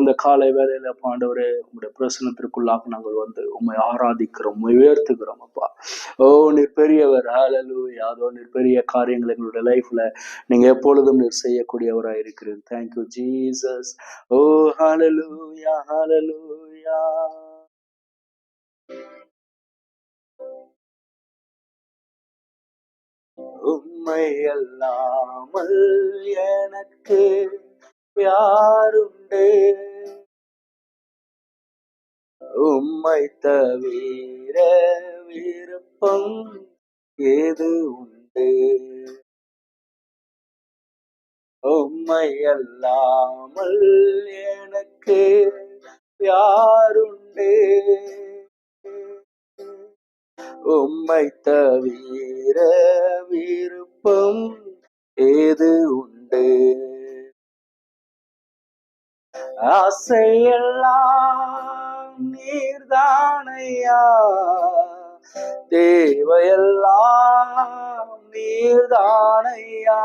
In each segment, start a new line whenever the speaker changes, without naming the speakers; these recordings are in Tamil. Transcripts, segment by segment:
இந்த காலை வேலையில பாண்டவரே உங்களுடைய பிரசனத்திற்குள்ளாக நாங்கள் வந்து உண்மை ஆராதிக்கிறோம் உண்மை உயர்த்துக்கிறோம் அப்பா. ஓ நீர் பெரியவர் ஹாலலு யாதோ நீர் பெரிய காரியங்கள் எங்களுடைய லைஃப்ல நீங்க எப்பொழுதும் நீர் செய்யக்கூடியவராக இருக்கிறீர். தேங்க்யூ ஜீசஸ் ஓ ஹாலலு யா ஹாலலு யா அல்லாமல் எனக்கு யாருண்டு? உம்மை தவிர விருப்பம் ஏது உண்டு? உம்மை அல்லாமல் எனக்கு யாருண்டு? உம்மை தவிர விருப்பம் ஏது உண்டு? ஆசையெல்லாம் நீர்தானையா? தேவையெல்லாம் நீர்தானையா?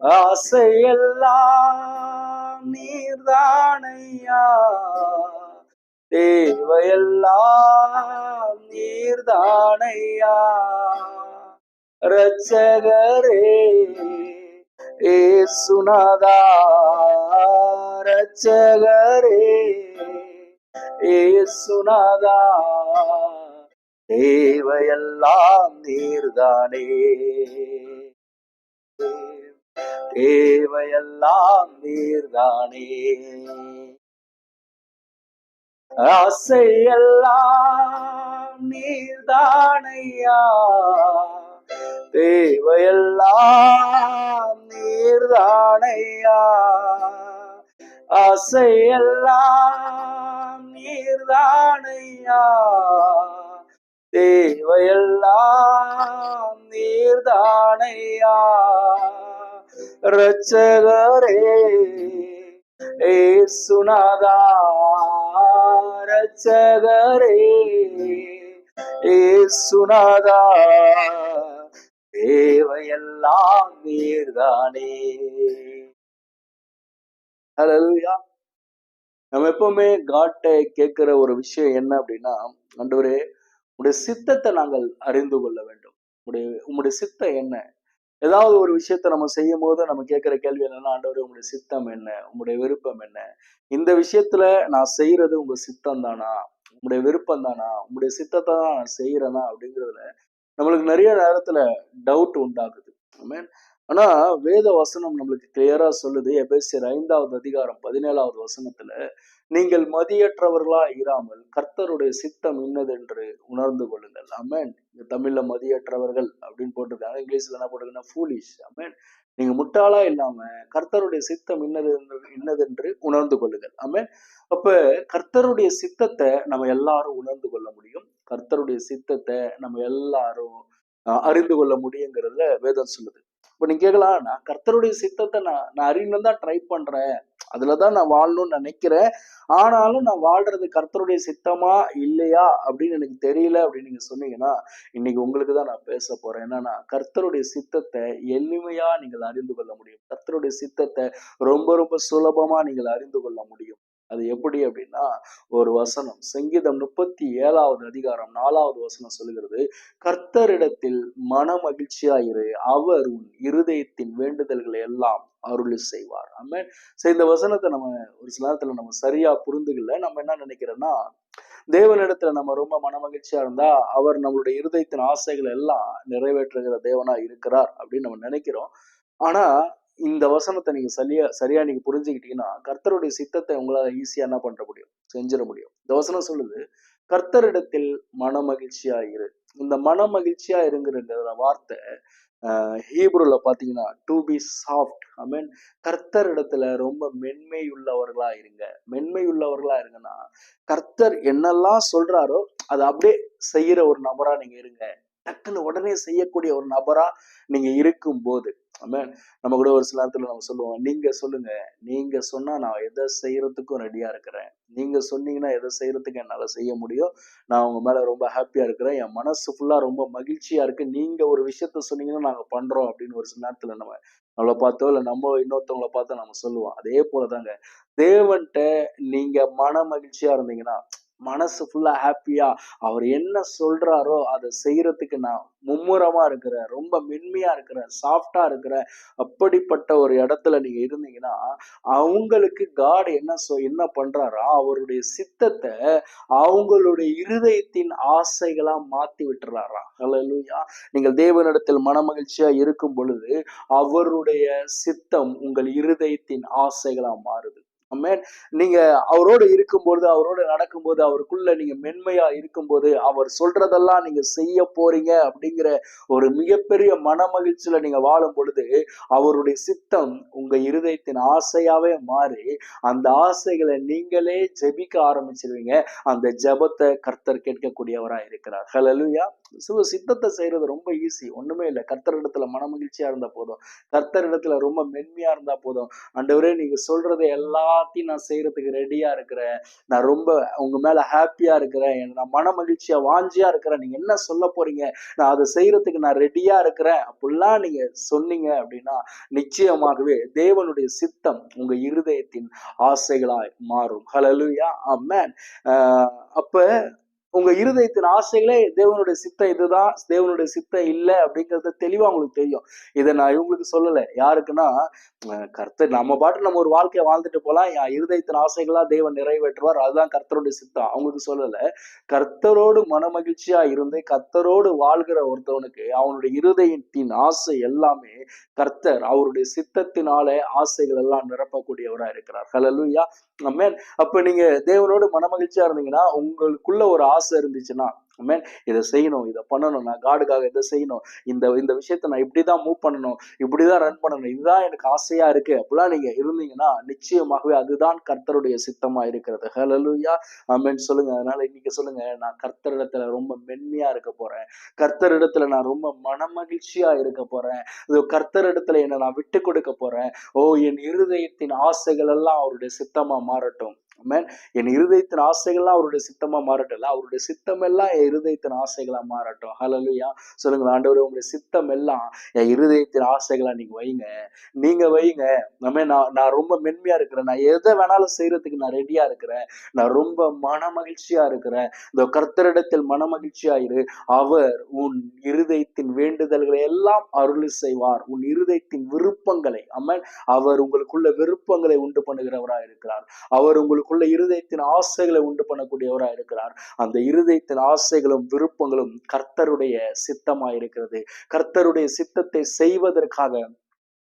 ஆசையெல்லாம் நீர்தானையா? தேவையெல்லாம் நீர்தானையா? ரச்சகரே ஏசுநாதா ரட்சகரே ஏசுநாதா தேவையெல்லாம் நீர்தானே. தேவையெல்லாம் நீர்தானே. ஆசையெல்லாம் நீர்தானையா. தேவையெல்லாம் நீர்தானையா? ஆசையெல்லாம் நீர்தானையா? தேவையெல்லாம் நீர்தானையா? ரட்சகரே ஏசுநாதா ரட்சகரே ஏசுநாதா. தேவையெல்லாம் நீர்தானே. ஹalleluya நம்ம எப்பவுமே காட்டை கேட்கிற ஒரு விஷயம் என்ன அப்படின்னா ஆண்டவரே உடைய சித்தத்தை நாங்கள் அறிந்து கொள்ள வேண்டும். உடைய உங்களுடைய சித்தம் என்ன? ஏதாவது ஒரு விஷயத்த நம்ம செய்யும் போது நம்ம கேட்கிற கேள்வி என்னன்னா ஆண்டவர் உங்களுடைய சித்தம் என்ன? உங்களுடைய விருப்பம் என்ன? இந்த விஷயத்துல நான் செய்யறது உங்க சித்தம் தானா? உங்களுடைய விருப்பம் தானா? உங்களுடைய சித்தத்தை தான் நான் செய்யறேனா? அப்படிங்கிறதுல நம்மளுக்கு நிறைய நேரத்துல டவுட் உண்டாகுது. மீன் ஆனா வேத வசனம் நம்மளுக்கு கிளியரா சொல்லுது. எபேசியர் ஐந்தாவது அதிகாரம் பதினேழாவது வசனத்துல நீங்கள் மதியற்றவர்களா இராமல் கர்த்தருடைய சித்தம் இன்னதென்று உணர்ந்து கொள்ளுங்கள். அமேன் இந்த தமிழ்ல மதியற்றவர்கள் அப்படின்னு போட்டிருக்காங்க. இங்கிலீஷ்ல என்ன போட்டிருக்கீங்கன்னா ஃபூலிஷ் அமேன் நீங்க முட்டாளா இல்லாம கர்த்தருடைய சித்தம் இன்னது இன்னதென்று உணர்ந்து கொள்ளுங்கள். ஆமென் அப்ப கர்த்தருடைய சித்தத்தை நம்ம எல்லாரும் உணர்ந்து கொள்ள முடியும். கர்த்தருடைய சித்தத்தை நம்ம எல்லாரும் அறிந்து கொள்ள முடியுங்கிறதுல வேதம் சொல்லுது. இப்போ நீங்க கேட்கலாம் நான் கர்த்தருடைய சித்தத்தை நான் நான் அறியணும் தான் ட்ரை பண்றேன். அதுலதான் நான் வாழணும்னு நினைக்கிறேன். ஆனாலும் நான் வாழ்றது கர்த்தருடைய சித்தமா இல்லையா அப்படின்னு எனக்கு தெரியல அப்படின்னு நீங்க சொன்னீங்கன்னா இன்னைக்கு உங்களுக்கு தான் நான் பேச போறேன். என்னன்னா கர்த்தருடைய சித்தத்தை எளிமையா நீங்கள் அறிந்து கொள்ள முடியும். கர்த்தருடைய சித்தத்தை ரொம்ப ரொம்ப சுலபமா நீங்கள் அறிந்து கொள்ள முடியும். அது எப்படி அப்படின்னா ஒரு வசனம். சங்கீதம் முப்பத்தி ஏழாவது அதிகாரம் நாலாவது வசனம் சொல்லுகிறது கர்த்தரிடத்தில் மன மகிழ்ச்சியாயிரு அவர் உன் இருதயத்தின் வேண்டுதல்களை எல்லாம் அருள் செய்வார். ஆமென். சரி இந்த வசனத்தை நம்ம ஒரு சில நேரத்துல நம்ம சரியா புரிந்துகல நம்ம என்ன நினைக்கிறோம்னா தேவனிடத்துல நம்ம ரொம்ப மனமகிழ்ச்சியா இருந்தா அவர் நம்மளுடைய இருதயத்தின் ஆசைகள் எல்லாம் நிறைவேற்றுகிற தேவனா இருக்கிறார் அப்படின்னு நம்ம நினைக்கிறோம். ஆனா இந்த வசனத்தை நீங்க சரியா சரியா நீங்க புரிஞ்சுக்கிட்டீங்கன்னா கர்த்தருடைய சித்தத்தை உங்களால ஈஸியா என்ன பண்ற முடியும்? செஞ்சிட முடியும். இந்த வசனம் சொல்லுது கர்த்தரிடத்தில் மனமகிழ்ச்சியா இரு. இந்த மனமகிழ்ச்சியா இருங்கிற வார்த்தை ஆஹ் ஹீப்ருல பாத்தீங்கன்னா to be soft I mean கர்த்தர் இடத்துல ரொம்ப மென்மையுள்ளவர்களா இருங்க. மென்மையுள்ளவர்களா இருங்கன்னா கர்த்தர் என்னெல்லாம் சொல்றாரோ அதை அப்படியே செய்யற ஒரு நபரா நீங்க இருங்க. டக்குன்னு உடனே செய்யக்கூடிய ஒரு நபரா நீங்க இருக்கும் போது நம்ம கூட ஒரு சில நேரத்துல நம்ம சொல்லுவோம் நீங்க சொல்லுங்க நீங்க சொன்னா நான் எதை செய்யறதுக்கும் ரெடியா இருக்கிறேன். நீங்க சொன்னீங்கன்னா எதை செய்யறதுக்கு என்னால செய்ய முடியும்? நான் உங்க மேல ரொம்ப ஹாப்பியா இருக்கிறேன். என் மனசு ஃபுல்லா ரொம்ப மகிழ்ச்சியா இருக்கு. நீங்க ஒரு விஷயத்த சொன்னீங்கன்னா நாங்க பண்றோம். அப்படின்னு ஒரு சில நேரத்துல நம்ம நம்மளை பார்த்தோ இல்லை நம்ம இன்னொருத்தவங்கள பார்த்தோ நம்ம சொல்லுவோம். அதே போலதாங்க தேவன்கிட்ட நீங்க மன மகிழ்ச்சியா இருந்தீங்கன்னா மனசு ஃபுல்லா ஹாப்பியா அவர் என்ன சொல்றாரோ அதை செய்யறதுக்கு நான் மும்முரமா இருக்கிறேன் ரொம்ப மென்மையா இருக்கிற சாஃப்டா இருக்கிற அப்படிப்பட்ட ஒரு இடத்துல நீங்க இருந்தீங்கன்னா அவங்களுக்கு காட் என்ன சொ என்ன பண்றாரா அவருடைய சித்தத்தை அவங்களுடைய இருதயத்தின் ஆசைகளா மாத்தி விட்டுறாரா. ஹalleluya நீங்கள் தேவனிடத்தில் மனமகிழ்ச்சியா இருக்கும் பொழுது அவருடைய சித்தம் உங்கள் இருதயத்தின் ஆசைகளா மாறுது. அம்மேன் நீங்க அவரோடு இருக்கும்போது அவரோடு நடக்கும்போது அவருக்குள்ள நீங்க மென்மையா இருக்கும்போது அவர் சொல்றதெல்லாம் நீங்க செய்ய போறீங்க அப்படிங்கிற ஒரு மிகப்பெரிய மன மகிழ்ச்சியில நீங்க வாழும் பொழுது அவருடைய சித்தம் உங்க இருதயத்தின் ஆசையாவே மாறி அந்த ஆசைகளை நீங்களே ஜெபிக்க ஆரம்பிச்சிருவீங்க. அந்த ஜெபத்தை கர்த்தர் கேட்கக்கூடியவரா இருக்கிறார் ஹலலுயா சிவ சித்தத்தை செய்யறது ரொம்ப ஈஸி ஒண்ணுமே இல்லை. கர்த்தரிடத்துல மன மகிழ்ச்சியா இருந்தா போதும். கர்த்தரிடத்துல ரொம்ப மென்மையா இருந்தா போதும். அண்டவரே நீங்க சொல்றது எல்லாத்தையும் நான் செய்யறதுக்கு ரெடியா இருக்கிறேன். நான் ரொம்ப உங்க மேல ஹாப்பியா இருக்கிறேன். நான் மன மகிழ்ச்சியா வாஞ்சியா இருக்கிறேன். நீங்க என்ன சொல்ல போறீங்க? நான் அதை செய்யறதுக்கு நான் ரெடியா இருக்கிறேன். அப்படிலாம் நீங்க சொன்னீங்க அப்படின்னா நிச்சயமாகவே தேவனுடைய சித்தம் உங்க இருதயத்தின் ஆசைகளாய் மாறும். ஹலலுயா ஆமென் மேன் அப்ப உங்க இருதயத்தின் ஆசைகளே தேவனுடைய சித்தம் இதுதான் தேவனுடைய சித்தம் இல்லை அப்படிங்கறது தெளிவா உங்களுக்கு தெரியும். இதை நான் இவங்களுக்கு சொல்லல. யாருக்குன்னா கர்த்தர் நம்ம பாட்டு நம்ம ஒரு வாழ்க்கையை வாழ்ந்துட்டு போலாம் என் இருதயத்தின் ஆசைகளா தேவன் நிறைவேற்றுவார். அதுதான் கர்த்தருடைய சித்தம். அவங்களுக்கு சொல்லல. கர்த்தரோடு மனமகிழ்ச்சியா இருந்து கர்த்தரோடு வாழ்கிற ஒருத்தவனுக்கு அவனுடைய இருதயத்தின் ஆசை எல்லாமே கர்த்தர் அவருடைய சித்தத்தினாலே ஆசைகள் எல்லாம் நிரப்பக்கூடியவரா இருக்கிறார். ஹலலுயா அப்ப நீங்க தேவனோடு மனமகிழ்ச்சியா இருந்தீங்கன்னா உங்களுக்குள்ள ஒரு ஆசை இருந்துச்சுன்னா மேன் இதை செய்யணும் இதை பண்ணணும் நான் காடுக்காக இதை செய்யணும் இந்த இந்த விஷயத்த நான் இப்படிதான் மூவ் பண்ணணும் இப்படிதான் ரன் பண்ணணும் இதுதான் எனக்கு ஆசையா இருக்கு. அப்படிலாம் நீங்க இருந்தீங்கன்னா நிச்சயமாகவே அதுதான் கர்த்தருடைய சித்தமா இருக்கிறது. ஹலலுயா அமேன் சொல்லுங்க. அதனால இன்னைக்கு சொல்லுங்க. நான் கர்த்தரிடத்துல ரொம்ப மென்மையா இருக்க போறேன். கர்த்தரிடத்துல நான் ரொம்ப மனமகிழ்ச்சியா இருக்க போறேன். இது கர்த்தரிடத்துல என்னை நான் விட்டு கொடுக்க போறேன். ஓ என் இருதயத்தின் ஆசைகள் எல்லாம் அவருடைய சித்தமா மாறட்டும். என் இருதயத்தின் ஆசைகள்லாம் அவருடைய சித்தமா மாறட்டும்ல? அவருடைய சித்தம் எல்லாம் என் இருதயத்தின் ஆசைகளா மாறட்டும். ஹலலுயா சொல்லுங்க ஆண்டவர் உங்களுடைய சித்தம் எல்லாம் என் இருதயத்தின் ஆசைகளா நீங்க வைங்க. நீங்க வைங்க. நம்ம நான் நான் ரொம்ப மென்மையா இருக்கிறேன். நான் எதை வேணாலும் செய்யறதுக்கு நான் ரெடியா இருக்கிறேன். நான் ரொம்ப மன மகிழ்ச்சியா இருக்கிறேன். இந்த கர்த்தரிடத்தில் மன மகிழ்ச்சியா இரு அவர் உன் இருதயத்தின் வேண்டுதல்களை எல்லாம் அருள் செய்வார். உன் இருதயத்தின் விருப்பங்களை அம்மன் அவர் உங்களுக்குள்ள விருப்பங்களை உண்டு பண்ணுகிறவராக இருக்கிறார் அவர் உங்களுக்கு உங்களுக்குள்ள இருதயத்தின் ஆசைகளை உண்டு பண்ணக்கூடியவரா இருக்கிறார். அந்த இருதயத்தின் ஆசைகளும் விருப்பங்களும் கர்த்தருடைய சித்தமா இருக்கிறது கர்த்தருடைய சித்தத்தை செய்வதற்காக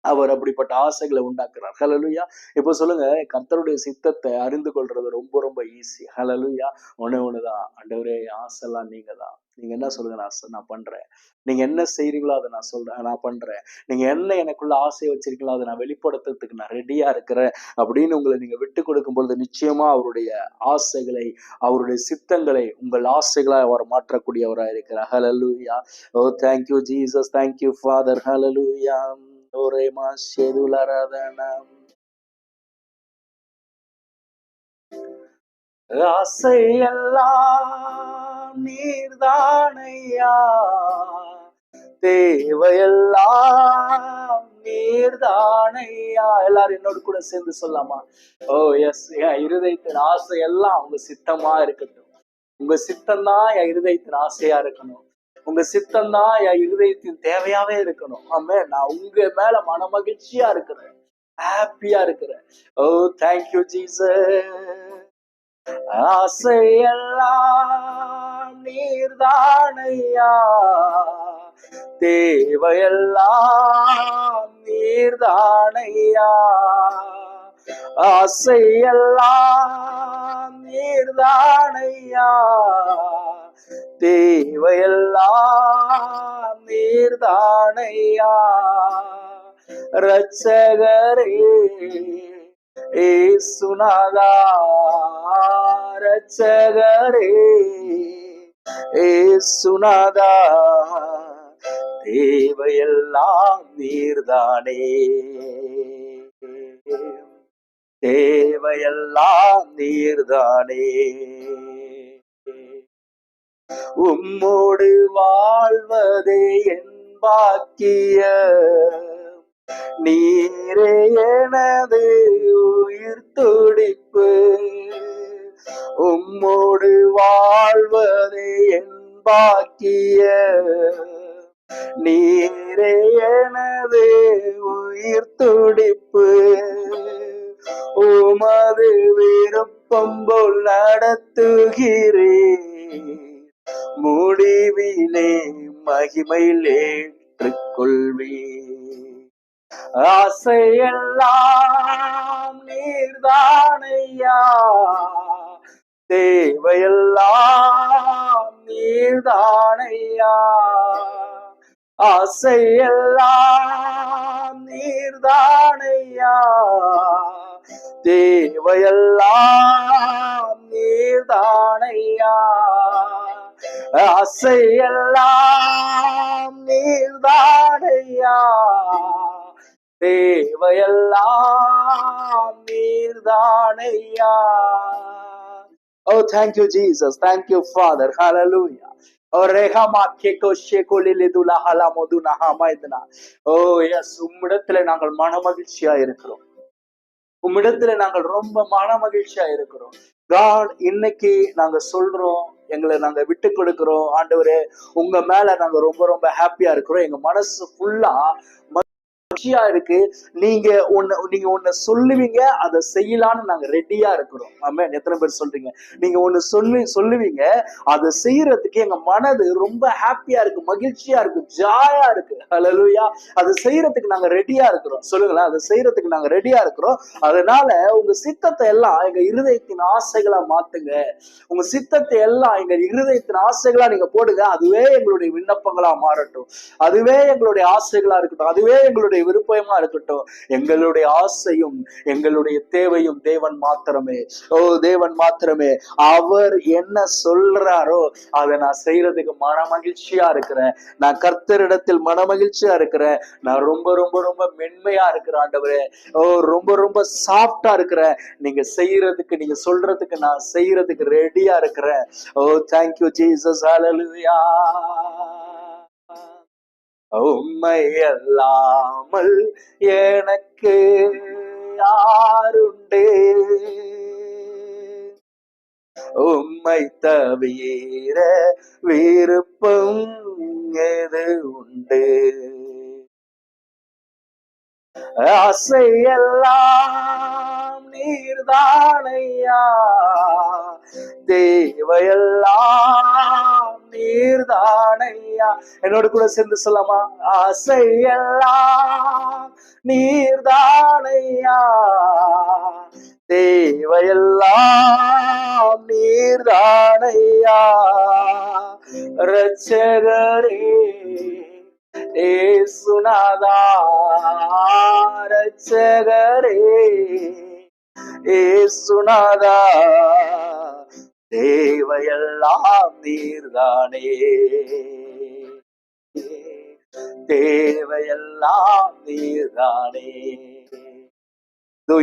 அவர் அப்படிப்பட்ட ஆசைகளை உண்டாக்குறார். ஹலலுயா இப்போ சொல்லுங்க கர்த்தருடைய சித்தத்தை அறிந்து கொள்றது ரொம்ப ரொம்ப ஈஸி ஹலலுயா ஒன்று ஒண்ணுதான் அண்டவரே ஆசைலாம் நீங்க தான் நீங்க என்ன சொல்லுங்க நான் நான் பண்றேன். நீங்க என்ன செய்றீங்களோ அதை நான் சொல்றேன் நான் பண்றேன். நீங்க என்ன எனக்குள்ள ஆசை வச்சிருக்கீங்களோ அதை நான் வெளிப்படுத்துறதுக்கு நான் ரெடியா இருக்கிறேன் அப்படின்னு உங்களை நீங்க விட்டு கொடுக்கும் பொழுது நிச்சயமா அவருடைய ஆசைகளை அவருடைய சித்தங்களை உங்கள் ஆசைகளாய் அவர் மாற்றக்கூடியவராக இருக்கிறார் ஹalleluya ஓ thank you Jesus thank you Father ஹalleluya ஒரே மாசேதுலரதனம் ஆசையெல்லாம் நீர்தானையா? தேவையெல்லாம் நீர்தானையா? எல்லாரும் என்னோட கூட சேர்ந்து சொல்லலாமா? ஓ எஸ் என் இருதயத்தின் ஆசை எல்லாம் உங்க சித்தமா இருக்கட்டும். உங்க சித்தம் தான் என் இருதயத்தின் ஆசையா இருக்கணும். உங்க சித்தம் தான் என் இருதயத்தின் தேவையாவே இருக்கணும். ஆமே நான் உங்க மேல மன மகிழ்ச்சியா இருக்கிறேன். ஹாப்பியா இருக்கிறேன். ஓ தேங்க்யூ ஜீச ஆசையெல்லாம் நீர்தானையா? தேவையெல்லாம் நீர்தானையா? ஆசையெல்லாம் நீர்தானையா? தேவையெல்லாம் நீர்தானையா? ரட்சகரே ஏசுநாதா ரட்சகரே ஏசுநாதா தேவையெல்லாம் நீர்தானே? தேவையெல்லாம் நீர்தானே. உம்மோடு வாழ்வதே என் பாக்கிய நீரே எனது உயிர் துடிப்பு. உம்மோடு வாழ்வதே என் பாக்கிய நீரே எனது உயிர் துடிப்பு. உமது விருப்பம் போல் நடத்துகிறே முடிவிலே மகிமையில் ஏற்றுக்கொள்வே ஆசையெல்லாம் நீர்தானையா? தேவையெல்லாம் நீர்தானையா? ஆசையெல்லாம் நீர்தானையா? தேவையெல்லாம் நீர்தானையா? அசையெல்லாம் நீர்தானையா? தேவையெல்லாம் நீர்தானையா? ஓ thank you Jesus thank you father hallelujah oh Hallelujah. Oh, ரேகமா கேக்கோ ஷேகோலிலே துலஹலா மதுனா ஹமாய்தனா. Oh, உம்மிடத்துல நாங்கள் மன மகிழ்ச்சியா இருக்கிறோம். உம்மிடத்துல நாங்கள் ரொம்ப மனமகிழ்ச்சியா இருக்கிறோம். காட் இன்னைக்கு நாங்க சொல்றோம் எங்களை நாங்க விட்டு கொடுக்கிறோம். ஆண்டவரே உங்க மேல நாங்க ரொம்ப ரொம்ப ஹாப்பியா இருக்கிறோம். எங்க மனசு ஃபுல்லா மகிழ்ச்சியா இருக்கு. நீங்க ஒன்னு நீங்க ஒன்னு சொல்லுவீங்க அதை செய்யலான்னு நாங்க ரெடியா இருக்கிறோம். ஆமா எத்தனை பேர் சொல்றீங்க? நீங்க ஒண்ணு சொல்லி சொல்லுவீங்க அதை செய்யறதுக்கு எங்க மனது ரொம்ப ஹாப்பியா இருக்கு மகிழ்ச்சியா இருக்கு ஜாயா இருக்கு. ஹalleluya அதை செய்யறதுக்கு நாங்க ரெடியா இருக்கிறோம். சொல்லுங்களேன். அதை செய்யறதுக்கு நாங்க ரெடியா இருக்கிறோம். அதனால உங்க சித்தத்தை எல்லாம் எங்க இருதயத்தின் ஆசைகளா மாத்துங்க. உங்க சித்தத்தை எல்லாம் எங்க இருதயத்தின் ஆசைகளா நீங்க போடுங்க. அதுவே எங்களுடைய விண்ணப்பங்களா மாறட்டும். அதுவே எங்களுடைய ஆசைகளா இருக்கட்டும். அதுவே எங்களுடைய விருப்பமா இருக்கட்டும் எங்களுடைய ஆசையும் எங்களுடைய தேவையும் தேவன் மாத்திரமே. ஓ தேவன் மாத்திரமே. அவர் என்ன சொல்றாரோ அதை நான் செய்யறதுக்கு மன மகிழ்ச்சியா இருக்கிறேன். நான் கர்த்தரிடத்தில் மன மகிழ்ச்சியா இருக்கிறேன். நான் ரொம்ப ரொம்ப ரொம்ப மென்மையா இருக்கிறேன் ஆண்டவரே. ஓ ரொம்ப ரொம்ப சாஃப்டா இருக்கிறேன். நீங்க செய்யறதுக்கு நீங்க சொல்றதுக்கு நான் செய்யறதுக்கு ரெடியா இருக்கிறேன். ஓ தேங்க்யூ ஜீசஸ் ஹalleluya உம்மை அல்லாமல் எனக்கு யாருண்டு? உம்மை தவிர விருப்பம் எது உண்டு? ஆசையெல்லாம் நீர்தானையா? தேவையெல்லாம் நீர்தானையா? என்னோட கூட சேர்ந்து சொல்லலாமா ஆசையெல்லாம் நீர்தானையா? தேவையெல்லாம் நீர்தானையா? ரட்சகரே ஏசுநாதா ஏ ஏசுநாதா. தேவையெல்லாம் நீர்தானே. தேவையெல்லாம் நீர்தானே.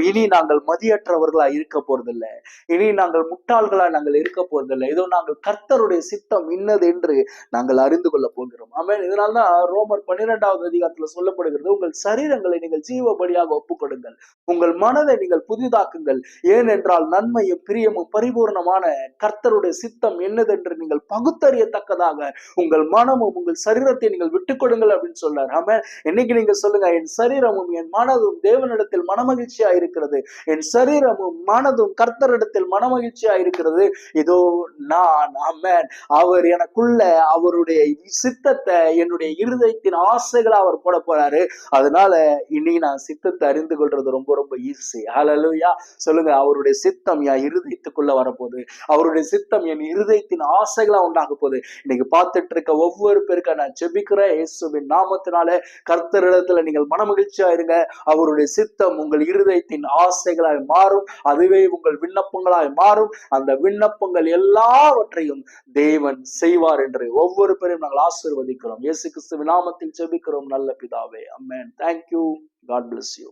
இனி நாங்கள் மதியற்றவர்களா இருக்க போறதில்லை. இனி நாங்கள் முட்டாள்களா நாங்கள் இருக்க போறதில்லை. இதோ நாங்கள் கர்த்தருடைய சித்தம் இன்னது என்று நாங்கள் அறிந்து கொள்ள போகிறோம். ஆமே இதனால்தான் ரோமர் பன்னிரெண்டாவது அதிகாரத்துல சொல்லப்படுகிறது உங்கள் சரீரங்களை நீங்கள் ஜீவபடியாக ஒப்புக்கொடுங்கள். உங்கள் மனதை நீங்கள் புதிதாக்குங்கள். ஏனென்றால் நன்மையும் பிரியமும் பரிபூர்ணமான கர்த்தருடைய சித்தம் என்னதென்று நீங்கள் பகுத்தறியத்தக்கதாக உங்கள் மனமும் உங்கள் சரீரத்தை நீங்கள் விட்டுக் கொடுங்கள் அப்படின்னு சொல்றாரு ஆமென். இன்னைக்கு நீங்க சொல்லுங்க என் சரீரமும் என் மனதும் தேவனிடத்தில் மனமகிழ்ச்சியா இருக்கிறது. என் சரீரமும் மனதும் கர்த்தரிடத்தில் மனமகிழ்ச்சியா இருக்கிறது. இதோ நான் அம்மன் அவர் எனக்குள்ள அவருடைய சித்தத்தை என்னுடைய இருதயத்தின் ஆசைகளை அவர் போட போறாரு. அதனால இனி நான் சித்தத்தை அறிந்து கொள்றது ரொம்ப ரொம்ப ஈஸி ஹலலுயா சொல்லுங்க அவருடைய சித்தம் என் இருதயத்துக்குள்ள வரப்போகுது. அவருடைய சித்தம் என் இருதயத்தின் ஆசைகளா உண்டாக போகுது. இன்னைக்கு பார்த்துட்டு இருக்க ஒவ்வொரு பேருக்கா நான் ஜெபிக்கிறேன் இயேசுவின் நாமத்தினால. கர்த்தரிடத்துல நீங்கள் மனமகிழ்ச்சியா இருங்க. அவருடைய சித்தம் உங்கள் இருதயத்தை இருதயத்தின் ஆசைகளாய் மாறும் அதுவே உங்கள் விண்ணப்பங்களாய் மாறும். அந்த விண்ணப்பங்கள் எல்லாவற்றையும் தேவன் செய்வார் என்று ஒவ்வொரு பேரையும் நாங்கள் ஆசிர்வதிக்கிறோம். இயேசு கிறிஸ்து விநாமத்தில் செபிக்கிறோம் நல்ல பிதாவே. Amen thank you God bless you